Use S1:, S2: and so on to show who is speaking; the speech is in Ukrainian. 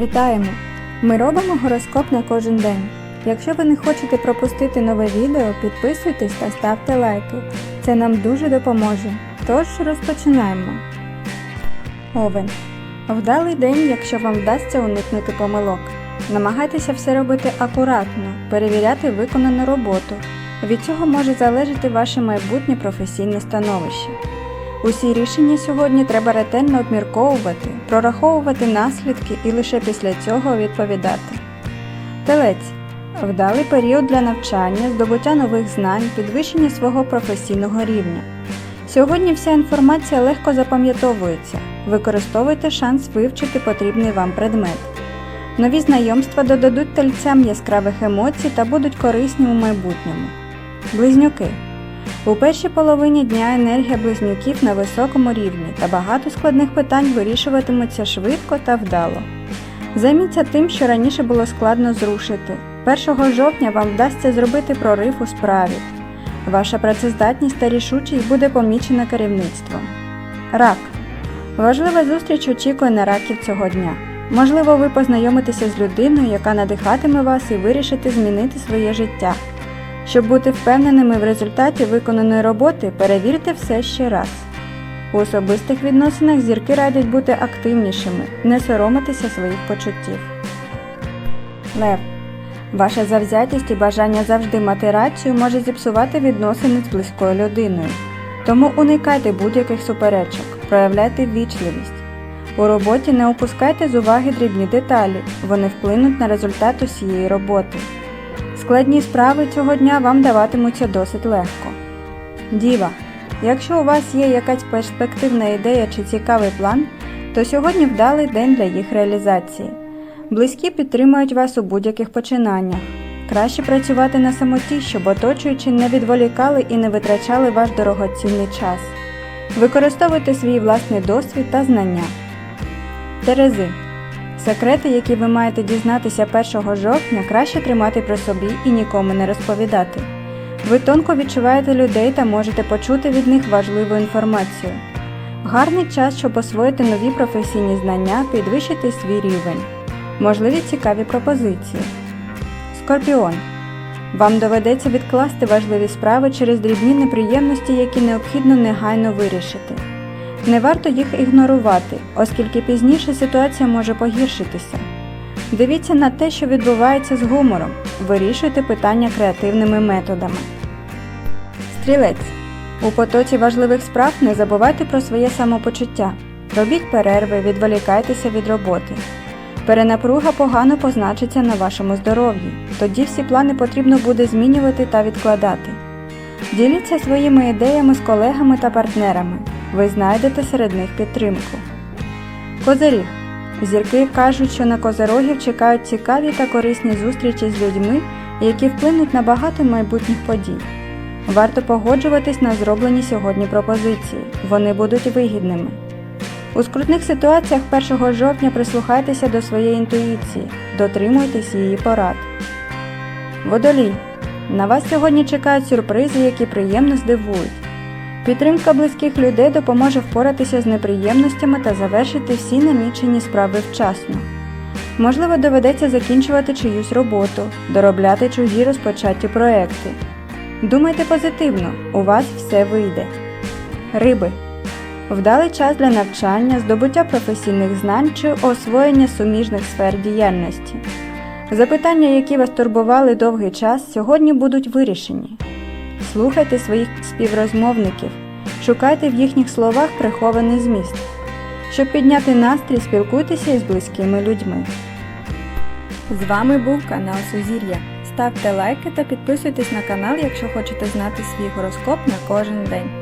S1: Вітаємо! Ми робимо гороскоп на кожен день. Якщо ви не хочете пропустити нове відео, підписуйтесь та ставте лайки. Це нам дуже допоможе. Тож розпочинаємо. Овен. Вдалий день, якщо вам вдасться уникнути помилок. Намагайтеся все робити акуратно, перевіряти виконану роботу. Від цього може залежати ваше майбутнє професійне становище. Усі рішення сьогодні треба ретельно обмірковувати, прораховувати наслідки і лише після цього відповідати. Телець вдалий період для навчання, здобуття нових знань, підвищення свого професійного рівня. Сьогодні вся інформація легко запам'ятовується. Використовуйте шанс вивчити потрібний вам предмет. Нові знайомства додадуть тельцям яскравих емоцій та будуть корисні у майбутньому. Близнюки. У першій половині дня енергія близнюків на високому рівні та багато складних питань вирішуватимуться швидко та вдало. Займіться тим, що раніше було складно зрушити. 1 жовтня вам вдасться зробити прорив у справі. Ваша працездатність та рішучість буде помічена керівництвом. Рак. Важлива зустріч очікує на раків цього дня. Можливо, ви познайомитеся з людиною, яка надихатиме вас і вирішите змінити своє життя. Щоб бути впевненими в результаті виконаної роботи, перевірте все ще раз. У особистих відносинах зірки радять бути активнішими, не соромитися своїх почуттів. Лев. Ваша завзятість і бажання завжди мати рацію може зіпсувати відносини з близькою людиною. Тому уникайте будь-яких суперечок, проявляйте ввічливість. У роботі не опускайте з уваги дрібні деталі, вони вплинуть на результат усієї роботи. Складні справи цього дня вам даватимуться досить легко. Діва. Якщо у вас є якась перспективна ідея чи цікавий план, то сьогодні вдалий день для їх реалізації. Близькі підтримують вас у будь-яких починаннях. Краще працювати на самоті, щоб оточуючі не відволікали і не витрачали ваш дорогоцінний час. Використовуйте свій власний досвід та знання. Терези. Секрети, які ви маєте дізнатися 1 жовтня, краще тримати при собі і нікому не розповідати. Ви тонко відчуваєте людей та можете почути від них важливу інформацію. Гарний час, щоб освоїти нові професійні знання, підвищити свій рівень. Можливі цікаві пропозиції. Скорпіон. Вам доведеться відкласти важливі справи через дрібні неприємності, які необхідно негайно вирішити. Не варто їх ігнорувати, оскільки пізніше ситуація може погіршитися. Дивіться на те, що відбувається з гумором, вирішуйте питання креативними методами. Стрілець. У потоці важливих справ не забувайте про своє самопочуття. Робіть перерви, відволікайтеся від роботи. Перенапруга погано позначиться на вашому здоров'ї, тоді всі плани потрібно буде змінювати та відкладати. Діліться своїми ідеями з колегами та партнерами. Ви знайдете серед них підтримку. Козиріг. Зірки кажуть, що на козирогів чекають цікаві та корисні зустрічі з людьми, які вплинуть на багато майбутніх подій. Варто погоджуватись на зроблені сьогодні пропозиції, вони будуть вигідними. У скрутних ситуаціях 1 жовтня прислухайтеся до своєї інтуїції, дотримуйтесь її порад. Водолій. На вас сьогодні чекають сюрпризи, які приємно здивують. Підтримка близьких людей допоможе впоратися з неприємностями та завершити всі намічені справи вчасно. Можливо, доведеться закінчувати чиюсь роботу, доробляти чужі розпочаті проекти. Думайте позитивно, у вас все вийде. Риби. Вдалий час для навчання, здобуття професійних знань чи освоєння суміжних сфер діяльності. Запитання, які вас турбували довгий час, сьогодні будуть вирішені. Слухайте своїх співрозмовників, шукайте в їхніх словах прихований зміст. Щоб підняти настрій, спілкуйтеся із близькими людьми. З вами був канал Сузір'я. Ставте лайки та підписуйтесь на канал, якщо хочете знати свій гороскоп на кожен день.